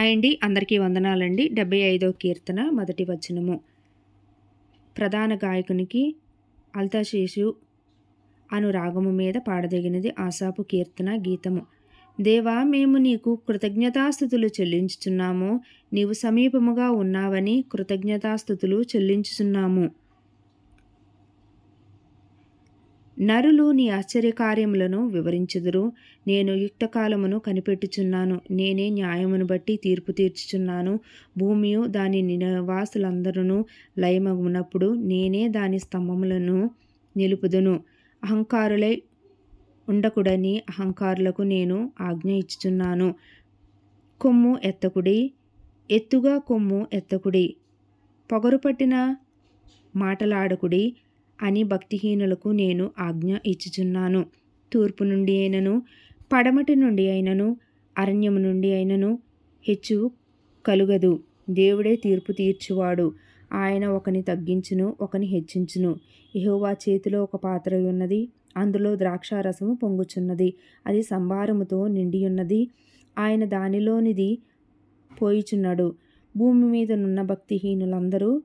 Hi అండి అందరికీ వందనాలండి. డెబ్బై ఐదో కీర్తన మొదటి వచనము. ప్రధాన గాయకునికి అల్తాశేషు అను రాగము మీద పాడదగినది ఆశాపు కీర్తన గీతము. దేవా మేము నీకు కృతజ్ఞతాస్థుతులు చెల్లించుచున్నాము. నీవు సమీపముగా ఉన్నావని కృతజ్ఞతాస్థుతులు చెల్లించుచున్నాము. నరులు నీ ఆశ్చర్యకార్యములను వివరించుదురు. నేను యుక్తకాలమును కనిపెట్టుచున్నాను. నేనే న్యాయమును బట్టి తీర్పు తీర్చుచున్నాను. భూమియు దాని నివాసులందరూ లయమగునప్పుడు నేనే దాని స్తంభములను నిలుపుదును. అహంకారులై ఉండకుడని అహంకారులకు నేను ఆజ్ఞ ఇచ్చుచున్నాను. కొమ్ము ఎత్తకుడి ఎత్తుగా కొమ్ము ఎత్తకుడి పొగరు పట్టిన మాటలాడకుడి అని భక్తిహీనులకు నేను ఆజ్ఞ ఇచ్చుచున్నాను. తూర్పు నుండి అయినను పడమటి నుండి అయినను అరణ్యము నుండి అయినను హెచ్చు కలుగదు. దేవుడే తీర్పు తీర్చువాడు. ఆయన ఒకని తగ్గించును ఒకని హెచ్చించును. ఎహోవా చేతిలో ఒక పాత్ర ఉన్నది అందులో ద్రాక్షారసము పొంగుచున్నది. అది సంభారముతో నిండి ఉన్నది ఆయన దానిలోనిది పోయిచున్నాడు. భూమి మీద నున్న భక్తిహీనులందరూ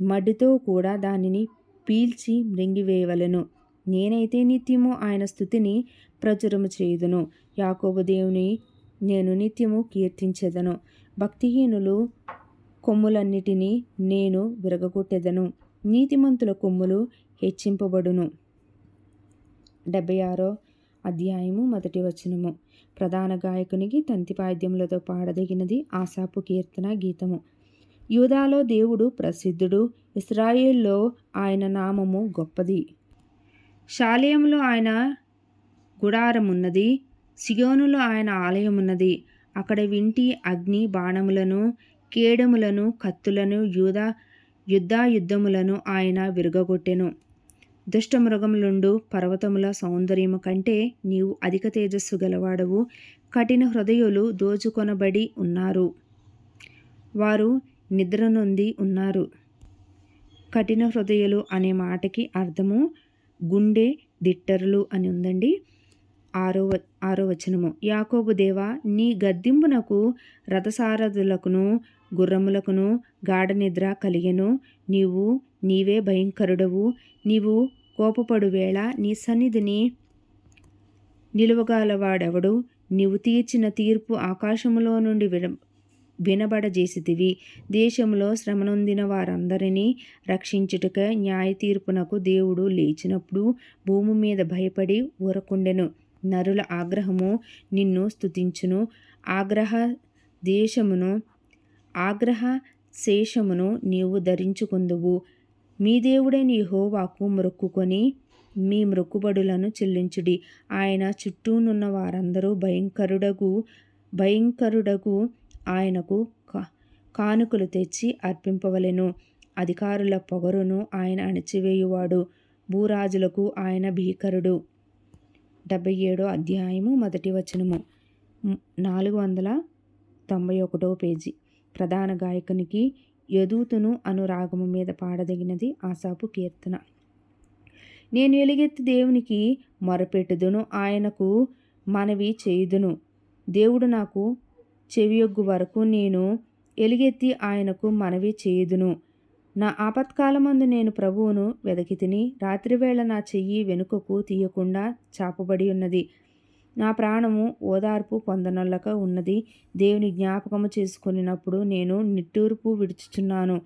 మడ్డితో కూడా దానిని పీల్చి మృంగివేయవలను. నేనైతే నిత్యము ఆయన స్థుతిని ప్రచురము చేయుదును. యాకోబు దేవుని నేను నిత్యము కీర్తించెదను. భక్తిహీనులు కొమ్ములన్నిటినీ నేను విరగొట్టెదను నీతిమంతుల కొమ్ములు హెచ్చింపబడును. డెబ్బై ఆరో అధ్యాయము మొదటి వచనము. ప్రధాన గాయకునికి తంతిపాద్యములతో పాడదగినది ఆశాపు కీర్తన గీతము. యూదాలో దేవుడు ప్రసిద్ధుడు. ఇస్రాయేల్లో ఆయన నామము గొప్పది. శాలయంలో ఆయన గుడారమున్నది. సియోనులో ఆయన ఆలయమున్నది. అక్కడ వింటి అగ్ని బాణములను కేడములను కత్తులను యూధ యుద్ధాయుద్ధములను ఆయన విరగగొట్టెను. దుష్టమృగములుండు పర్వతముల సౌందర్యము కంటే నీవు అధిక తేజస్సు గలవాడవు. కఠిన హృదయులు దోచుకొనబడి ఉన్నారు. వారు నిద్ర నొంది ఉన్నారు. కఠిన హృదయులు అనే మాటకి అర్థము గుండె దిట్టరులు అని ఉందండి. ఆరో ఆరో వచనము. యాకోబు దేవ నీ గద్దింపునకు రథసారథులకును గుర్రములకును గాఢ నిద్ర కలిగెను. నీవు నీవే భయంకరుడవు. నీవు కోపపడు వేళ నీ సన్నిధిని నిలువగలవాడెవడు? నీవు తీర్చిన తీర్పు ఆకాశములో నుండి విడ వినబడజేసితివి. దేశంలో శ్రమనొందిన వారందరినీ రక్షించుటక న్యాయ తీర్పునకు దేవుడు లేచినప్పుడు భూమి మీద భయపడి ఊరకుండెను. నరుల ఆగ్రహము నిన్ను స్తుతించును. ఆగ్రహ దేశమును ఆగ్రహ శేషమును నీవు ధరించుకుందువు. మీ దేవుడే నీ హోవాకు మొక్కుకొని మీ మృక్కుబడులను చెల్లించుడి. ఆయన చుట్టూనున్న వారందరూ భయంకరుడగు భయంకరుడగు ఆయనకు కానుకలు తెచ్చి అర్పింపవలెను. అధికారుల పొగరును ఆయన అణచివేయువాడు. భూరాజులకు ఆయన భీకరుడు. డెబ్బై ఏడో అధ్యాయము మొదటి వచనము. నాలుగు వందల తొంభై ఒకటో పేజీ. ప్రధాన గాయకునికి యదూతును అనురాగము మీద పాడదగినది ఆశాపు కీర్తన. నేను ఎలుగెత్తి దేవునికి మొరపెట్టుదును. ఆయనకు మనవి చేయుదును. దేవుడు నాకు చెవియొగ్గు వరకు నేను ఎలుగెత్తి ఆయనకు మనవి చేయుదును. నా ఆపత్కాలమందు నేను ప్రభువును వెదకి తిని రాత్రివేళ నా చెయ్యి వెనుకకు తీయకుండా చాపబడి ఉన్నది. నా ప్రాణము ఓదార్పు పొందనొల్లక ఉన్నది. దేవుని జ్ఞాపకము చేసుకున్నప్పుడు నేను నిట్టూర్పు విడుచుచున్నాను.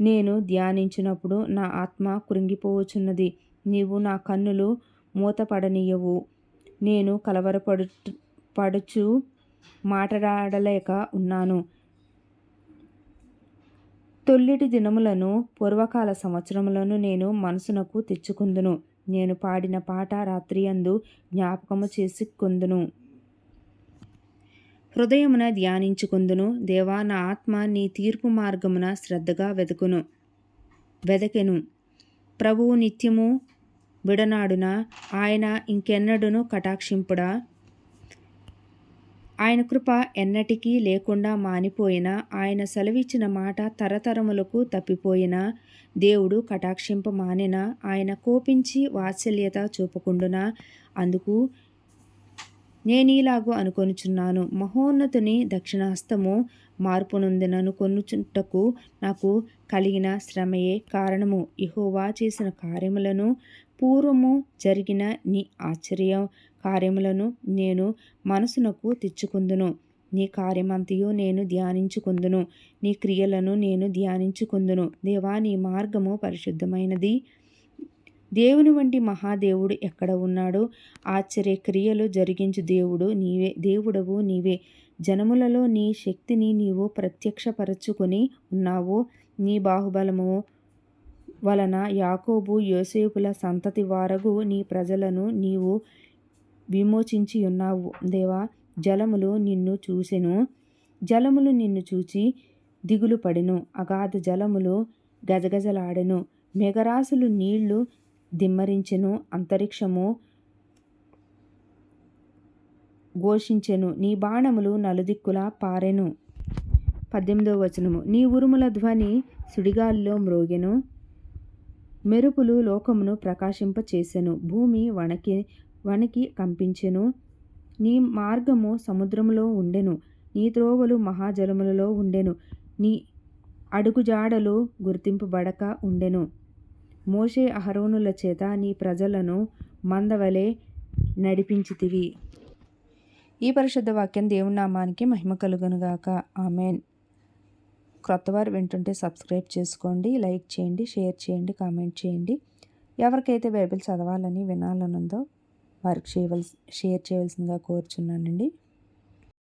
నేను ధ్యానించినప్పుడు నా ఆత్మ కృంగిపోవచున్నది నీవు నా కన్నులు మూతపడనీయవు. నేను కలవరపడు పడుచు మాట్లాడలేక ఉన్నాను. తొల్లిటి దినములను పూర్వకాల సంవత్సరములను నేను మనసునకు తెచ్చుకుందును. నేను పాడిన పాట రాత్రియందు జ్ఞాపకము చేసుకుందును. హృదయమున ధ్యానించుకుందును. దేవా నా ఆత్మ నీ తీర్పు మార్గమున శ్రద్ధగా వెదకును. వెదకెను. ప్రభువు నిత్యము విడనాడున? ఆయన ఇంకెన్నడును కటాక్షింపుడా? ఆయన కృప ఎన్నటికీ లేకుండా మానిపోయిన ఆయన సెలవిచ్చిన మాట తరతరములకు తప్పిపోయిన దేవుడు కటాక్షింప మానినా ఆయన కోపించి వాత్సల్యత చూపకుండునా? అందుకు నేనీలాగు అనుకొనుచున్నాను. మహోన్నతుని దక్షిణహస్తము మార్పునుందినను కొనుచుటకు నాకు కలిగిన శ్రమయే కారణము. ఇహోవా చేసిన కార్యములను పూర్వము జరిగిన నీ ఆశ్చర్యం. కార్యములను నేను మనసునకు తెచ్చుకుందును. నీ కార్యమంతయు నేను ధ్యానించుకుందును. నీ క్రియలను నేను ధ్యానించుకుందును. దేవా నీ మార్గము పరిశుద్ధమైనది. దేవుని వంటి మహాదేవుడు ఎక్కడ ఉన్నాడు ఆశ్చర్య క్రియలు జరిగించు దేవుడు నీవే దేవుడవు నీవే. జనములలో నీ శక్తిని నీవు ప్రత్యక్షపరచుకొని ఉన్నావు. నీ బాహుబలము వలన యాకోబు యోసేపుల సంతతి వారగు నీ ప్రజలను నీవు విమోచించి ఉన్నావు. దేవా జలములు నిన్ను చూసెను. జలములు నిన్ను చూచి దిగులు పడెను. అగాధ జలములు గజగజలాడెను. మెగరాసులు నీళ్ళు దిమ్మరించెను. అంతరిక్షము ఘోషించెను. నీ బాణములు నలుదిక్కులా పారెను. పద్దెనిమిదవ వచనము. నీ ఉరుముల ధ్వని సుడిగాలిలో మ్రోగెను. మెరుపులు లోకమును ప్రకాశింపచేసెను. భూమి వణకి వనికి కంపించెను. నీ మార్గము సముద్రములో ఉండెను. నీ త్రోవలు మహాజలములలో ఉండెను. నీ అడుగుజాడలు గుర్తింపబడక ఉండెను. మోషే అహరోనుల చేత నీ ప్రజలను మందవలే నడిపించితివి. ఈ పరిశుద్ధ వాక్యం దేవుని నామానికి మహిమ కలుగునుగాక ఆమెన్. క్రొత్తవారు వింటుంటే సబ్స్క్రైబ్ చేసుకోండి లైక్ చేయండి షేర్ చేయండి కామెంట్ చేయండి. ఎవరికైతే బైబిల్ చదవాలని వినాలనుందో వారికి చేయవలసి షేర్ చేయవలసిందిగా కోరుచున్నానండి.